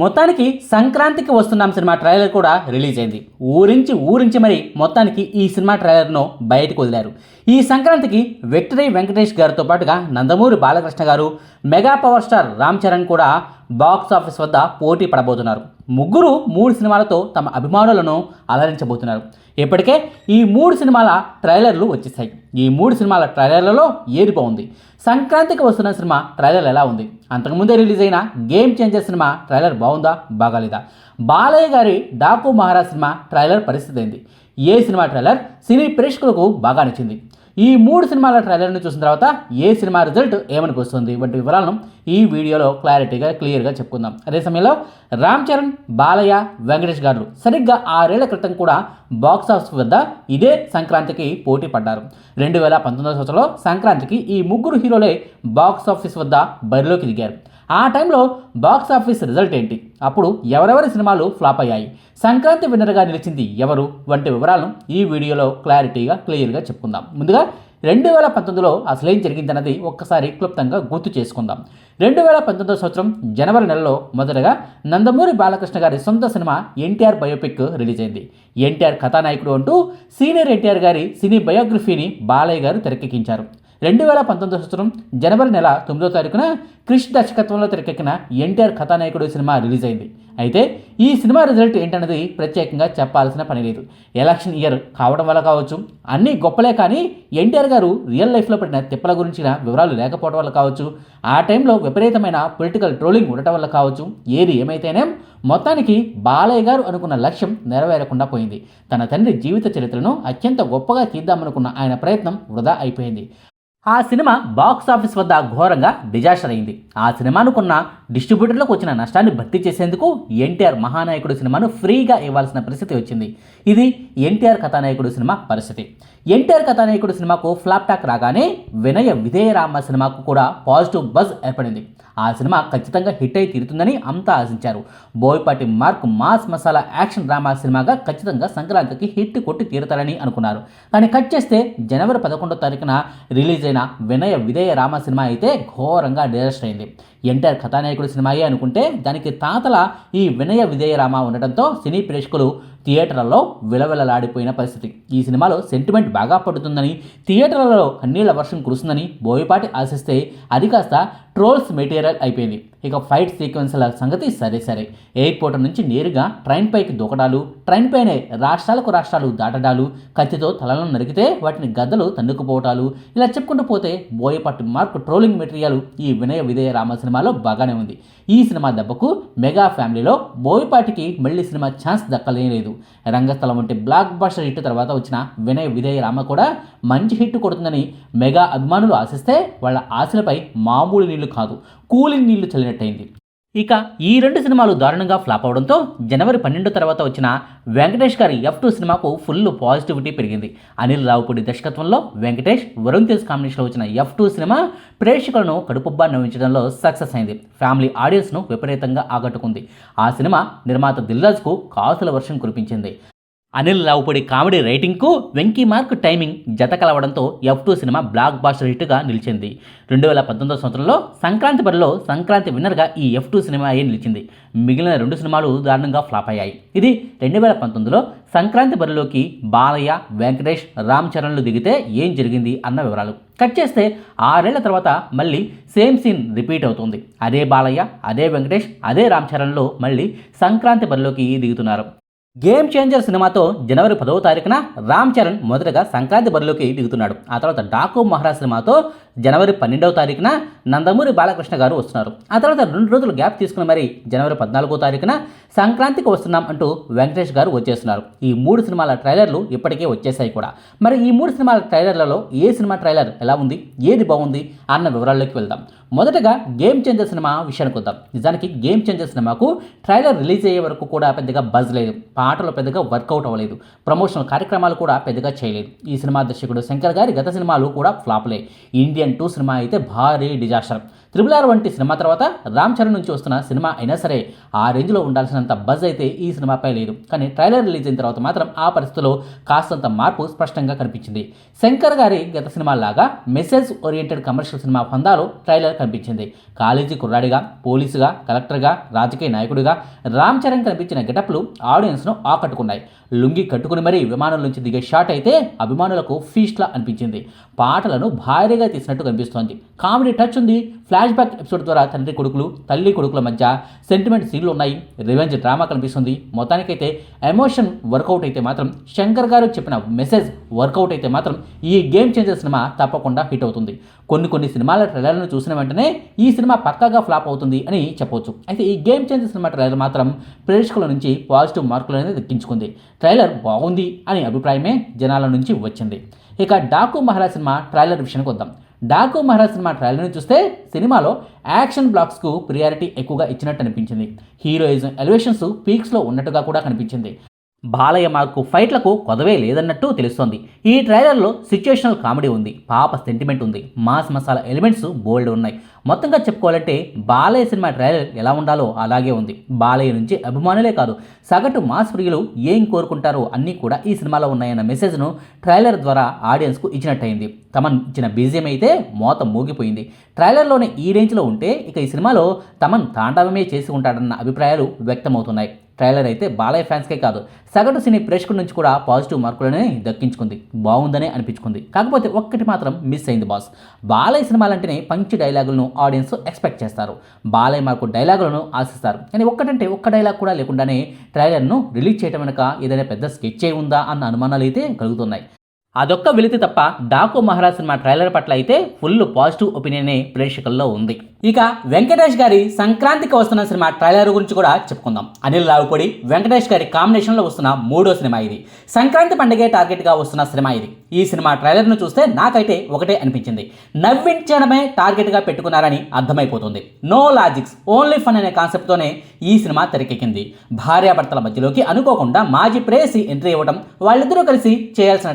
మొత్తానికి సంక్రాంతికి వస్తున్న సినిమా ట్రైలర్ కూడా రిలీజ్ అయింది. ఊరించి ఊరించి మరి మొత్తానికి ఈ సినిమా ట్రైలర్ను బయటకు వదిలారు. ఈ సంక్రాంతికి విక్టరీ వెంకటేష్ గారితో పాటుగా Nandamuri Balakrishna garu mega power star Ram Charan కూడా బాక్స్ ఆఫీస్ వద్ద పోటీ పడబోతున్నారు. ముగ్గురు మూడు సినిమాలతో తమ అభిమానులను అలరించబోతున్నారు. ఇప్పటికే ఈ మూడు సినిమాల ట్రైలర్లు వచ్చేసాయి. ఈ మూడు సినిమాల ట్రైలర్లలో ఏది బాగుంది? సంక్రాంతికి వస్తున్న సినిమా ట్రైలర్ ఎలా ఉంది? అంతకుముందే రిలీజ్ అయిన గేమ్ చేంజర్ సినిమా ట్రైలర్ బాగుందా? బాగాలేదా? బాలయ్య గారి డాకు మహారాజ్ సినిమా ట్రైలర్ పరిస్థితి అయింది ఏ సినిమా ట్రైలర్? సినీ ప్రేక్షకులకు బాగా నచ్చింది. ఈ మూడు సినిమాల ట్రైలర్ని చూసిన తర్వాత ఏ సినిమా రిజల్ట్ ఏమనికి వస్తుంది వంటి వివరాలను ఈ వీడియోలో క్లారిటీగా క్లియర్గా చెప్పుకుందాం. అదే సమయంలో రామ్ చరణ్ బాలయ్య వెంకటేష్ గారు సరిగ్గా ఆరేళ్ళ క్రితం కూడా బాక్స్ ఆఫీస్ వద్ద ఇదే సంక్రాంతికి పోటీ పడ్డారు. రెండు వేల పంతొమ్మిదవ సంవత్సరంలో సంక్రాంతికి ఈ ముగ్గురు హీరోలే బాక్స్ ఆఫీస్ వద్ద బరిలోకి దిగారు. ఆ టైంలో బాక్స్ ఆఫీస్ రిజల్ట్ ఏంటి? అప్పుడు ఎవరెవరి సినిమాలు ఫ్లాప్ అయ్యాయి? సంక్రాంతి విన్నర్గా నిలిచింది ఎవరు? వంటి వివరాలను ఈ వీడియోలో క్లారిటీగా క్లియర్గా చెప్పుకుందాం. ముందుగా రెండు వేల పంతొమ్మిదిలో అసలేం జరిగిందన్నది ఒక్కసారి క్లుప్తంగా గుర్తు చేసుకుందాం. రెండు వేల పంతొమ్మిదో సంవత్సరం జనవరి నెలలో మొదటగా నందమూరి బాలకృష్ణ గారి సొంత సినిమా ఎన్టీఆర్ బయోపిక్ రిలీజ్ అయింది ఎన్టీఆర్ కథానాయకుడు అంటూ సీనియర్ ఎన్టీఆర్ గారి సినీ బయోగ్రఫీని బాలయ్య గారు తెరకెక్కించారు. రెండు వేల పంతొమ్మిది సంవత్సరం జనవరి నెల తొమ్మిదో తారీఖున క్రిష్ దర్శకత్వంలో తెరకెక్కిన ఎన్టీఆర్ కథానాయకుడు సినిమా రిలీజ్ అయింది. అయితే ఈ సినిమా రిజల్ట్ ఏంటన్నది ప్రత్యేకంగా చెప్పాల్సిన పని లేదు. ఎలక్షన్ ఇయర్ కావడం వల్ల కావచ్చు అన్నీ గొప్పలే కానీ ఎన్టీఆర్ గారు రియల్ లైఫ్లో పడిన తిప్పల గురించిన వివరాలు లేకపోవడం వల్ల కావచ్చు ఆ టైంలో విపరీతమైన పొలిటికల్ ట్రోలింగ్ ఉండటం వల్ల కావచ్చు ఏది ఏమైతేనే మొత్తానికి బాలయ్య గారు అనుకున్న లక్ష్యం నెరవేరకుండా పోయింది. తన తండ్రి జీవిత చరిత్రను అత్యంత గొప్పగా తీద్దామనుకున్న ఆయన ప్రయత్నం వృధా అయిపోయింది. ఆ సినిమా బాక్స్ ఆఫీస్ వద్ద ఘోరంగా డిజాస్టర్ అయింది. ఆ సినిమాను కొన్న డిస్ట్రిబ్యూటర్లకు వచ్చిన నష్టాన్ని భర్తీ చేసేందుకు ఎన్టీఆర్ మహానాయకుడు సినిమాను ఫ్రీగా ఇవ్వాల్సిన పరిస్థితి వచ్చింది. ఇది ఎన్టీఆర్ కథానాయకుడు సినిమా పరిస్థితి. ఎన్టీఆర్ కథానాయకుడు సినిమాకు ఫ్లాప్ టాక్ రాగానే వినయ విధేయరామ సినిమాకు కూడా పాజిటివ్ బజ్ ఏర్పడింది. ఆ సినిమా ఖచ్చితంగా హిట్ అయి తీరుతుందని అంతా ఆశించారు. Boyapati mark mass masala action drama సినిమాగా ఖచ్చితంగా సంక్రాంతికి హిట్ కొట్టి తీరుతారని అనుకున్నారు. కానీ కట్ చేస్తే జనవరి పదకొండో తారీఖున రిలీజ్ అయిన వినయ విధేయ రామ సినిమా అయితే ఘోరంగా డిజాస్టర్ అయింది. ఎన్టీఆర్ కథానాయకుడు సినిమాయే అనుకుంటే దానికి తాతల ఈ వినయ విధేయ రామ ఉండటంతో సినీ ప్రేక్షకులు థియేటర్లలో విలవిలలాడిపోయిన పరిస్థితి. ఈ సినిమాలో సెంటిమెంట్ బాగా పడుతుందని థియేటర్లలో కన్నీళ్ళ వర్షం కురుస్తుందని బోయపాటి ఆశిస్తే అది కాస్త ట్రోల్స్ మెటీరియల్ అయిపోయింది. ఇక ఫైట్ సీక్వెన్స్ల సంగతి సరే సరే. ఎయిర్పోర్ట్ నుంచి నేరుగా ట్రైన్ పైకి దూకడాలు ట్రైన్ పైనే రాష్ట్రాలకు రాష్ట్రాలు దాటడాలు కత్తితో తలలను నరికితే వాటిని గద్దలు తన్నుకుపోవటాలు ఇలా చెప్పుకుంటూ పోతే బోయపాటి మార్క్ ట్రోలింగ్ మెటీరియల్ ఈ వినయ విధేయ రామ సినిమాలో బాగానే ఉంది. ఈ సినిమా దెబ్బకు మెగా ఫ్యామిలీలో బోయపాటికి మళ్ళీ సినిమా ఛాన్స్ దక్కలేదు రంగస్థలం వంటి బ్లాక్ బస్టర్ హిట్ తర్వాత వచ్చిన వినయ విధేయ రామ కూడా మంచి హిట్ కొడుతుందని మెగా అభిమానులు ఆశిస్తే వాళ్ళ ఆశలపై మామూలు నీళ్ళు కాదు. కూలింగ్ నీళ్ళు చల్లినట్టయింది. ఇక ఈ రెండు సినిమాలు దారుణంగా ఫ్లాప్ అవడంతో జనవరి పన్నెండు తర్వాత వచ్చిన వెంకటేష్ గారి ఎఫ్ టూ సినిమాకు ఫుల్ పాజిటివిటీ పెరిగింది. అనిల్ రావుపూడి దర్శకత్వంలో వెంకటేష్ వరుణ్ తేజ్ కాంబినేషన్లో వచ్చిన ఎఫ్ టూ సినిమా ప్రేక్షకులను కడుపుబ్బా నవ్వించడంలో సక్సెస్ అయింది. ఫ్యామిలీ ఆడియన్స్ను విపరీతంగా ఆకట్టుకుంది. ఆ సినిమా నిర్మాత దిల్రాజ్కు కాసుల వర్షం కురిపించింది. అనిల్ రావుపూడి కామెడీ రైటింగ్కు వెంకీ మార్క్ టైమింగ్ జత కలవడంతో F two cinema blockbuster హిట్గా నిలిచింది. రెండు వేల పంతొమ్మిదో సంవత్సరంలో సంక్రాంతి బరిలో సంక్రాంతి విన్నర్గా ఈ ఎఫ్ టూ సినిమా అయి నిలిచింది. మిగిలిన రెండు సినిమాలు దారుణంగా ఫ్లాప్ అయ్యాయి. ఇది రెండు వేల పంతొమ్మిదిలో సంక్రాంతి బరిలోకి బాలయ్య వెంకటేష్ రామ్ చరణ్లు దిగితే ఏం జరిగింది అన్న వివరాలు. కట్ చేస్తే ఆరేళ్ళ తర్వాత మళ్ళీ సేమ్ సీన్ రిపీట్ అవుతుంది. అదే బాలయ్య అదే వెంకటేష్ అదే రామ్ చరణ్లు మళ్ళీ సంక్రాంతి బరిలోకి దిగుతున్నారు. గేమ్ చేంజర్ సినిమాతో జనవరి పదవ తారీఖున రామ్ చరణ్ మొదటగా సంక్రాంతి బరిలోకి దిగుతున్నాడు. ఆ తర్వాత డాకు మహారాజ్ సినిమాతో జనవరి పన్నెండవ తారీఖున నందమూరి బాలకృష్ణ గారు వస్తున్నారు. ఆ తర్వాత రెండు రోజులు గ్యాప్ తీసుకుని మరి జనవరి పద్నాలుగో తారీఖున సంక్రాంతికి వస్తున్నాం అంటూ వెంకటేష్ గారు వచ్చేస్తున్నారు. ఈ మూడు సినిమాల ట్రైలర్లు ఇప్పటికే వచ్చేసాయి కూడా. మరి ఈ మూడు సినిమాల ట్రైలర్లలో ఏ సినిమా ట్రైలర్ ఎలా ఉంది ఏది బాగుంది అన్న వివరాల్లోకి వెళ్దాం. మొదటగా గేమ్ చేంజర్ సినిమా విషయానికి వద్దాం. నిజానికి గేమ్ చేంజర్ సినిమాకు ట్రైలర్ రిలీజ్ అయ్యే వరకు కూడా పెద్దగా బజ్ లేదు. పాటలు పెద్దగా వర్కౌట్ అవ్వలేదు. ప్రమోషనల్ కార్యక్రమాలు కూడా పెద్దగా చేయలేదు. ఈ సినిమా దర్శకుడు శంకర్ గారి గత సినిమాలు కూడా ఫ్లాప్లే. ఇండియా ఇండియన్ టూ సినిమా అయితే భారీ డిజాస్టర్ త్రిబుల్ ఆర్ వంటి సినిమా తర్వాత రామ్ చరణ్ నుంచి వస్తున్న సినిమా అయినా సరే ఆ రేంజ్లో ఉండాల్సినంత బజ్ అయితే ఈ సినిమాపై లేదు. కానీ ట్రైలర్ రిలీజ్ అయిన తర్వాత మాత్రం ఆ పరిస్థితిలో కాస్తంత మార్పు స్పష్టంగా కనిపించింది. శంకర్ గారి గత సినిమాలాగా మెసేజ్ ఓరియంటెడ్ కమర్షియల్ సినిమా పందాలో ట్రైలర్ కనిపించింది. కాలేజీ కుర్రాడిగా పోలీసుగా కలెక్టర్గా రాజకీయ నాయకుడిగా రామ్ చరణ్ కనిపించిన గెటప్లు ఆడియన్స్ను ఆకట్టుకున్నాయి. లుంగి కట్టుకుని మరీ విమానం నుంచి దిగే షాట్ అయితే అభిమానులకు ఫీస్ట్లా అనిపించింది. పాటలను భారీగా చేసినట్టు కనిపిస్తోంది. కామెడీ టచ్ ఉంది. ఫ్లాష్ బ్యాక్ ఎపిసోడ్ ద్వారా తండ్రి కొడుకులు తల్లి కొడుకుల మధ్య సెంటిమెంట్ సీన్లు ఉన్నాయి. రివెంజ్ డ్రామా కనిపిస్తుంది. మొత్తానికైతే ఎమోషన్ వర్కౌట్ అయితే మాత్రం శంకర్ గారు చెప్పిన మెసేజ్ వర్కౌట్ అయితే మాత్రం ఈ గేమ్ చేంజర్ సినిమా తప్పకుండా హిట్ అవుతుంది. కొన్ని కొన్ని సినిమాల ట్రైలర్లను చూసిన వెంటనే ఈ సినిమా పక్కాగా ఫ్లాప్ అవుతుంది అని చెప్పవచ్చు అయితే ఈ గేమ్ చేంజర్ సినిమా ట్రైలర్ మాత్రం ప్రేక్షకుల నుంచి పాజిటివ్ మార్కులు అనేది దక్కించుకుంది. ట్రైలర్ బాగుంది అనే అభిప్రాయమే జనాల నుంచి వచ్చింది. ఇక డాకు మహారాజ్ సినిమా ట్రైలర్ విషయానికి వద్దాం. డాకు మహారాజ్ సినిమా ట్రైలర్ని చూస్తే సినిమాలో యాక్షన్ బ్లాక్స్కు ప్రియారిటీ ఎక్కువగా ఇచ్చినట్టు అనిపించింది. హీరోయిజం ఎలివేషన్స్ పీక్స్లో ఉన్నట్టుగా కూడా కనిపించింది. బాలయ్య మార్కు ఫైట్లకు కొదవే లేదన్నట్టు తెలుస్తోంది. ఈ ట్రైలర్లో సిచ్యుయేషనల్ కామెడీ ఉంది పాప సెంటిమెంట్ ఉంది మాస్ మసాలా ఎలిమెంట్స్ బోల్డ్ ఉన్నాయి. మొత్తంగా చెప్పుకోవాలంటే బాలయ్య సినిమా ట్రైలర్ ఎలా ఉండాలో అలాగే ఉంది. బాలయ్య నుంచి అభిమానులే కాదు సగటు మాస్ ప్రియులు ఏం కోరుకుంటారో అన్నీ కూడా ఈ సినిమాలో ఉన్నాయన్న మెసేజ్ను ట్రైలర్ ద్వారా ఆడియన్స్కు ఇచ్చినట్టయింది. తమన్ ఇచ్చిన బీజియం అయితే మోత మోగిపోయింది. ట్రైలర్లోనే ఈ రేంజ్లో ఉంటే ఇక ఈ సినిమాలో తమన్ తాండవమే చేసి ఉంటాడన్న అభిప్రాయాలు వ్యక్తమవుతున్నాయి. ట్రైలర్ అయితే బాలయ్య ఫ్యాన్స్కే కాదు. సగటు సినీ ప్రేక్షకుల నుంచి కూడా పాజిటివ్ మార్కులనే దక్కించుకుంది. బాగుందనే అనిపించుకుంది. కాకపోతే ఒక్కటి మాత్రం మిస్ అయింది బాస్. బాలయ్య సినిమాలంటేనే పంచి డైలాగులను ఆడియన్స్ ఎక్స్పెక్ట్ చేస్తారు. బాలయ్య మార్కు డైలాగులను ఆశిస్తారు. కానీ ఒక్కటంటే ఒక్క డైలాగ్ కూడా లేకుండానే ట్రైలర్ను రిలీజ్ చేయడం వెనక ఏదైనా పెద్ద స్కెచ్ ఉందా అన్న అనుమానాలు అయితే కలుగుతున్నాయి. అదొక్క వెలితి తప్ప డాకు మహారాజ్ సినిమా ట్రైలర్ పట్ల అయితే ఫుల్ పాజిటివ్ ఒపీనియనే ప్రేక్షకుల్లో ఉంది. ఇక వెంకటేష్ గారి సంక్రాంతికి వస్తున్న సినిమా ట్రైలర్ గురించి కూడా చెప్పుకుందాం. అనిల్ రావుపొడి వెంకటేష్ గారి కాంబినేషన్లో వస్తున్న మూడో సినిమా ఇది. సంక్రాంతి పండుగే టార్గెట్గా వస్తున్న సినిమా ఇది. ఈ సినిమా ట్రైలర్ను చూస్తే నాకైతే ఒకటే అనిపించింది. నవ్వించడమే టార్గెట్గా పెట్టుకున్నారని అర్థమైపోతుంది. నో లాజిక్స్ ఓన్లీ ఫన్ అనే కాన్సెప్ట్తోనే ఈ సినిమా తెరకెక్కింది. భార్యాభర్తల మధ్యలోకి అనుకోకుండా మాజీ ప్రేయసి ఎంట్రీ ఇవ్వడం వాళ్ళిద్దరూ కలిసి చేయాల్సిన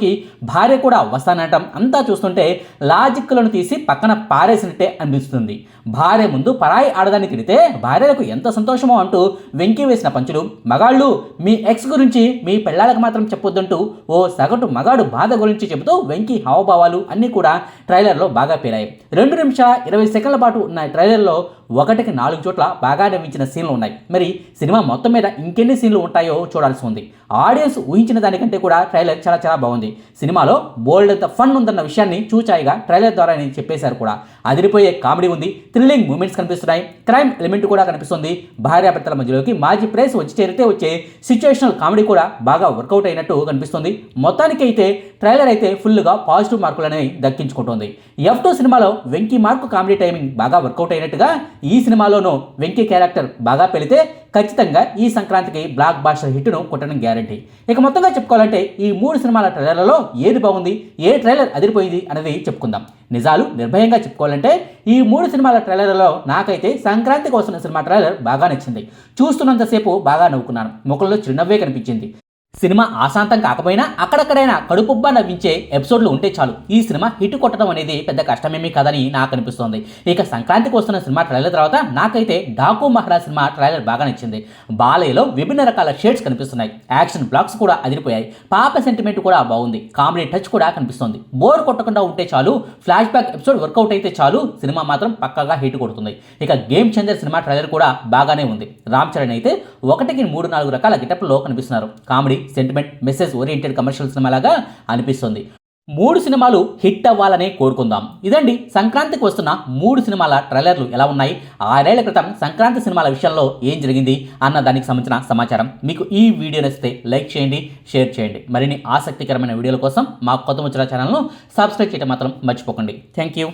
టాస్క్లోకి భార్య కూడా వస్తానటం అంతా చూస్తుంటే లాజిక్లను తీసి పక్కన పారేసినట్టే అనిపిస్తుంది. భార్య ముందు పరాయి ఆడదాన్ని తిడితే భార్యలకు ఎంత సంతోషమో అంటూ వెంకి వేసిన పంచులు మగాళ్ళు మీ ఎక్స్ గురించి మీ పెళ్ళాలకు మాత్రం చెప్పొద్దంటూ ఓ సగటు మగాడు బాధ గురించి చెబుతూ వెంకి హావభావాలు అన్నీ కూడా ట్రైలర్లో బాగా పేరాయి. రెండు నిమిషాల ఇరవై సెకండ్ల పాటు ఉన్న ట్రైలర్లో ఒకటికి నాలుగు చోట్ల బాగా నవ్వించిన సీన్లు ఉన్నాయి. మరి సినిమా మొత్తం మీద ఇంకెన్ని సీన్లు ఉంటాయో చూడాల్సి ఉంది. ఆడియన్స్ ఊహించిన దానికంటే కూడా ట్రైలర్ చాలా చాలా బాగుంది. సినిమాలో బోల్డ్ అంత ఫన్ ఉందన్న విషయాన్ని చూచాయిగా ట్రైలర్ ద్వారా నేను చెప్పేశారు కూడా. అదిరిపోయే కామెడీ ఉంది థ్రిల్లింగ్ మూమెంట్స్ కనిపిస్తున్నాయి క్రైమ్ ఎలిమెంట్ కూడా కనిపిస్తుంది. భార్యాభర్తల మధ్యలోకి మాజీ ప్రేస్ వచ్చి చేరితే వచ్చే సిచ్యువేషనల్ కామెడీ కూడా బాగా వర్కౌట్ అయినట్టు కనిపిస్తుంది. మొత్తానికి అయితే ట్రైలర్ అయితే ఫుల్గా పాజిటివ్ మార్కులని దక్కించుకుంటుంది. ఎఫ్ టూ సినిమాలో వెంకీ మార్కు కామెడీ టైమింగ్ బాగా వర్కౌట్ అయినట్టుగా ఈ సినిమాలోనూ వెంకీ క్యారెక్టర్ బాగా పెళితే ఖచ్చితంగా ఈ సంక్రాంతికి బ్లాక్ బాస్టర్ హిట్ను కొట్టడం గ్యారంటీ. ఇక మొత్తంగా చెప్పుకోవాలంటే ఈ మూడు సినిమాల ట్రైలర్లలో ఏది బాగుంది ఏ ట్రైలర్ అదిరిపోయింది అనేది చెప్పుకుందాం. నిజాలు నిర్భయంగా చెప్పుకోవాలంటే ఈ మూడు సినిమాల ట్రైలర్లలో నాకైతే సంక్రాంతికి వస్తున్న సినిమా ట్రైలర్ బాగా నచ్చింది. చూస్తున్నంతసేపు బాగా నవ్వుకున్నాను. ముఖంలో చిరునవ్వే కనిపించింది. సినిమా ఆశాంతం కాకపోయినా అక్కడక్కడైనా కడుపుబ్బా నవ్వించే ఎపిసోడ్లు ఉంటే చాలు. ఈ సినిమా హిట్ కొట్టడం అనేది పెద్ద కష్టమేమీ కాదని నాకు అనిపిస్తోంది. ఇక సంక్రాంతికి వస్తున్న సినిమా ట్రైలర్ తర్వాత నాకైతే డాకు మహారాజ్ సినిమా ట్రైలర్ బాగా నచ్చింది. బాలయ్యలో విభిన్న రకాల షేడ్స్ కనిపిస్తున్నాయి. యాక్షన్ బ్లాక్స్ కూడా అదిరిపోయాయి. పాప సెంటిమెంట్ కూడా బాగుంది. కామెడీ టచ్ కూడా కనిపిస్తుంది. బోర్ కొట్టకుండా ఉంటే చాలు. ఫ్లాష్ బ్యాక్ ఎపిసోడ్ వర్కౌట్ అయితే చాలు. సినిమా మాత్రం పక్కాగా హిట్ కొడుతుంది. ఇక గేమ్ చేంజర్ సినిమా ట్రైలర్ కూడా బాగానే ఉంది. రామ్ చరణ్ అయితే ఒకటికి మూడు నాలుగు రకాల గిటప్లో కనిపిస్తున్నారు. Comedy sentiment message oriented commercial cinema లాగా అనిపిస్తుంది. మూడు సినిమాలు హిట్ అవ్వాలనే కోరుకుందాం. ఇదండి సంక్రాంతికి వస్తున్న మూడు సినిమాల ట్రైలర్లు ఎలా ఉన్నాయి? ఆరేళ్ళ క్రితం సంక్రాంతి సినిమాల విషయంలో ఏం జరిగింది? అన్న దానికి సంబంధించిన సమాచారం మీకు ఈ వీడియో నచ్చితే లైక్ చేయండి షేర్ చేయండి. మరిన్ని ఆసక్తికరమైన వీడియోల కోసం మా కొత్త ముచ్చిన ఛానల్ను సబ్స్క్రైబ్ చేయడం మాత్రం మర్చిపోకండి. Thank you.